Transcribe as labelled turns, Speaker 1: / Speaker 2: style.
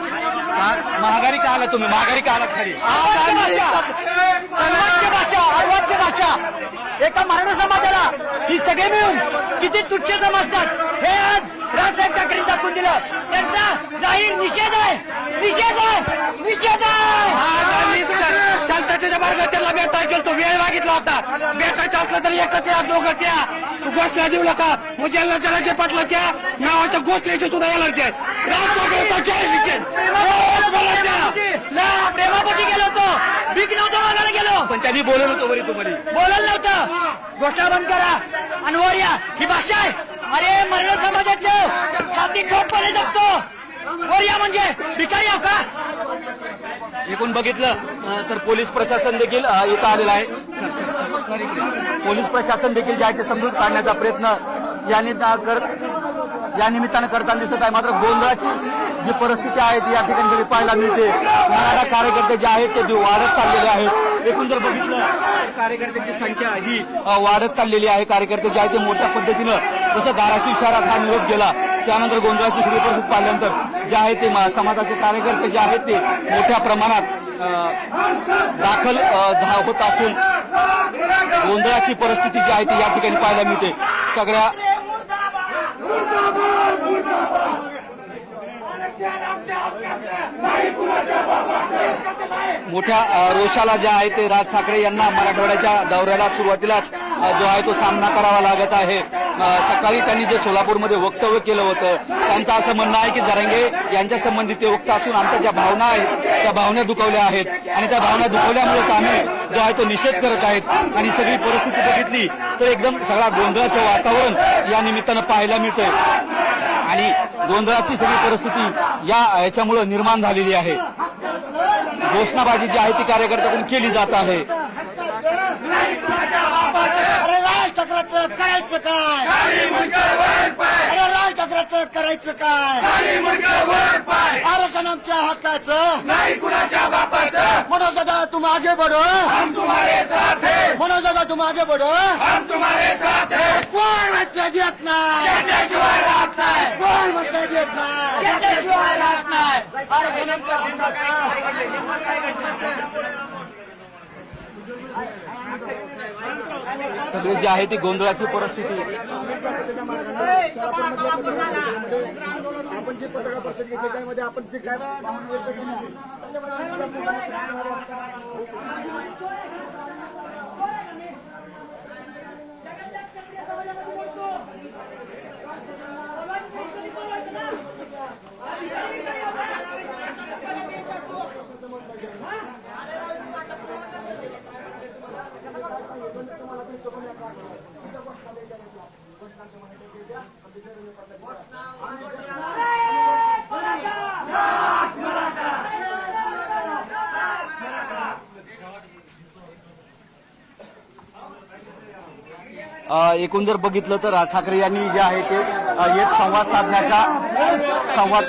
Speaker 1: महागारी का आला तुम्ही? महागारी का आला
Speaker 2: आम्ही सर्वोच्च भाषा अर्वाच्य भाषा एका मराठा समाजाला ही सगळे मिळून किती तुच्छ समजतात? हे आज राजसाहेब ठाकरे दाखवून दिलं त्यांचा जाहीर निषेध आहे निषेध आहे निषेध आहे
Speaker 3: आज आम्ही शांततेच्या भेटायला गेलो तो वेळ मागितला होता. भेटायचं असलं तर एकच या दोघच या. तू घोषणा देऊ नका. मुजल्ला जलाचे पाटलाच्या नावाच्या घोषणेची सुद्धा एलर्जी आहे राज ठाकरेचा जय.
Speaker 2: ला प्रेमापोटी गेलो होतो. भीक नव्हतं मागायला गेलो.
Speaker 1: पण त्यांनी बोलवलं होतं वरी तुम्हाला.
Speaker 2: बोलायला नव्हतं. गोष्टा बंद करा. अनवर या. ही भाषा आहे. अरे मरण समाजाचं छाती ठोकपणे जगतो वरिया म्हणजे. भिकारी आहो का?
Speaker 1: एकूण बघितलं? तर पोलीस प्रशासन देखील इथं आलेलं आहे. पोलीस प्रशासन देखील जे आहे ते समजूत काढण्याचा प्रयत्न या निमित्तानं करत या निमित्तानं करताना दिसत आहे. मात्र गोंधळाची जी परिस्थिती आहे ती या ठिकाणी सगळी पाहायला मिळते मराठा कार्यकर्ते जे आहेत ते वाढत चाललेले आहेत. एकूण जर बघितलं कार्यकर्त्यांची संख्या ही वाढत चाललेली आहे. कार्यकर्ते जे आहेत ते मोठ्या पद्धतीनं जसं धाराशिव शहरात हा निरोप गेला त्यानंतर गोंधळाची सगळी परिस्थिती पाहिल्यानंतर जे आहे ते समाजाचे कार्यकर्ते जे आहेत ते मोठ्या प्रमाणात दाखल झा- होत असून गोंधळाची परिस्थिती जी आहे ती या ठिकाणी पाहायला मिळते. सगळ्या मोठ्या रोषाला जे आहे ते राज ठाकरे यांना मराठवाड्याच्या दौऱ्याला सुरुवातीलाच जो आहे तो सामना करावा लागत आहे. सकाळी त्यांनी जे सोलापूरमध्ये वक्तव्य केलं होतं त्यांचं असं म्हणणं आहे की जरंगे यांच्या संबंधित ते वक्त असून आमच्या ज्या भावना आहेत त्या भावना दुखवल्या आहेत. आणि त्या भावना दुखवल्यामुळेच आम्ही जो आहे तो निषेध करत आहेत. आणि सगळी परिस्थिती बघितली तर एकदम सगळा गोंधळाचं वातावरण या निमित्तानं पाहायला मिळतंय. आणि गोंधळाची सगळी परिस्थिती या याच्यामुळं निर्माण झालेली आहे. घोषणाबाजी जी आहे ती कार्यकर्त्याकडून केली जात आहे.
Speaker 3: अरे राज ठाकरेचं करायचं काय? अरे राज ठाकरेचं करायचं काय? आमच्या हक्काचं. मनोज दादा तुम आगे बढ़ो. मनोज दादा तुम आगे बढ़ो. कोण देत नाही कोण म्हणते देत नाही
Speaker 2: राहत नाही
Speaker 3: आरक्षण आमच्या हक्काचं
Speaker 1: सगळे जे आहे ती गोंधळाची परिस्थिती.
Speaker 3: आपण जे पत्रकार परिषद घेतली त्यामध्ये आपण जे काय भावना व्यक्त केली त्याच्यामध्ये
Speaker 1: एकूण जर बघितलं तर राज ठाकरे यांनी जे आहे ते एक संवाद साधण्याचा संवाद